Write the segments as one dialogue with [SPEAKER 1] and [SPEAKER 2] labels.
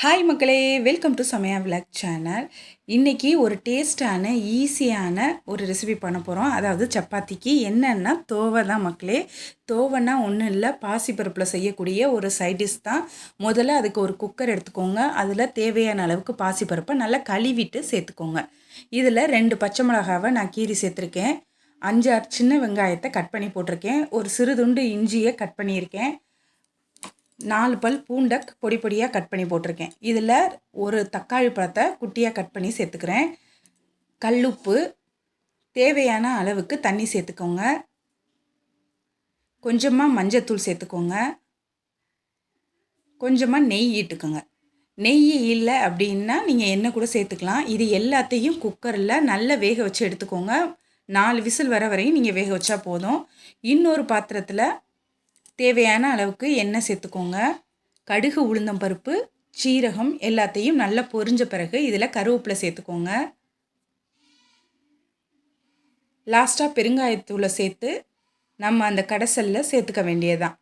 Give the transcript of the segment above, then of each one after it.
[SPEAKER 1] Hi மக்களே. Welcome to Samaya vlog channel இன்றைக்கி ஒரு டேஸ்டான ஈஸியான ஒரு ரெசிபி பண்ண போகிறோம் அதாவது சப்பாத்திக்கு என்னென்னா தோவை தான் மக்களே. தோவைனா ஒன்றும் இல்லை. பாசிப்பருப்பில் செய்யக்கூடிய ஒரு சைடிஷ் தான். முதல்ல அதுக்கு ஒரு குக்கர் எடுத்துக்கோங்க. அதில் தேவையான அளவுக்கு பாசிப்பருப்பை நல்லா கழுவிட்டு சேர்த்துக்கோங்க. இதில் ரெண்டு பச்சை மிளகாவை நான் கீரி சேர்த்துருக்கேன். அஞ்சாறு சின்ன வெங்காயத்தை கட் பண்ணி போட்டிருக்கேன். ஒரு சிறு துண்டு இஞ்சியை கட் பண்ணியிருக்கேன். நாலு பல் பூண்டை பொடி பொடியாக கட் பண்ணி போட்டிருக்கேன். இதில் ஒரு தக்காளி பழத்தை குட்டியாக கட் பண்ணி சேர்த்துக்கிறேன். கல்லுப்பு தேவையான அளவுக்கு தண்ணி சேர்த்துக்கோங்க. கொஞ்சமாக மஞ்சத்தூள் சேர்த்துக்கோங்க. கொஞ்சமாக நெய் இட்டுக்கோங்க. நெய் இல்லை அப்படின்னா நீங்கள் எண்ணெய் கூட சேர்த்துக்கலாம். இது எல்லாத்தையும் குக்கரில் நல்லா வேக வச்சு எடுத்துக்கோங்க. நாலு விசில் வர வரையும் நீங்கள் வேக வச்சா போதும். இன்னொரு பாத்திரத்தில் தேவையான அளவுக்கு எண்ணெய் சேர்த்துக்கோங்க. கடுகு உளுந்தம் பருப்பு சீரகம் எல்லாத்தையும் நல்லா பொரிஞ்ச பிறகு இதில் கருவேப்பிலை சேர்த்துக்கோங்க. லாஸ்ட்டாக பெருங்காயத்தூளை சேர்த்து நம்ம அந்த கடைசலில் சேர்த்துக்க வேண்டியதான்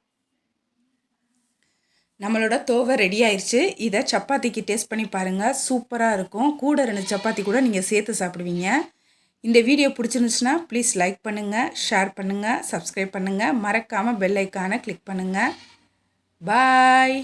[SPEAKER 1] நம்மளோட தோவை ரெடி ஆயிடுச்சு இதை சப்பாத்திக்கு டேஸ்ட் பண்ணி பாருங்கள் சூப்பராக இருக்கும். கூட ரெண்டு சப்பாத்தி கூட நீங்கள் சேர்த்து சாப்பிடுவீங்க. இந்த வீடியோ பிடிச்சிருந்துச்சுன்னா ப்ளீஸ் லைக் பண்ணுங்கள் ஷேர் பண்ணுங்கள் சப்ஸ்கிரைப் பண்ணுங்கள் மறக்காமல் பெல் ஐக்கானை கிளிக் பண்ணுங்கள் பாய்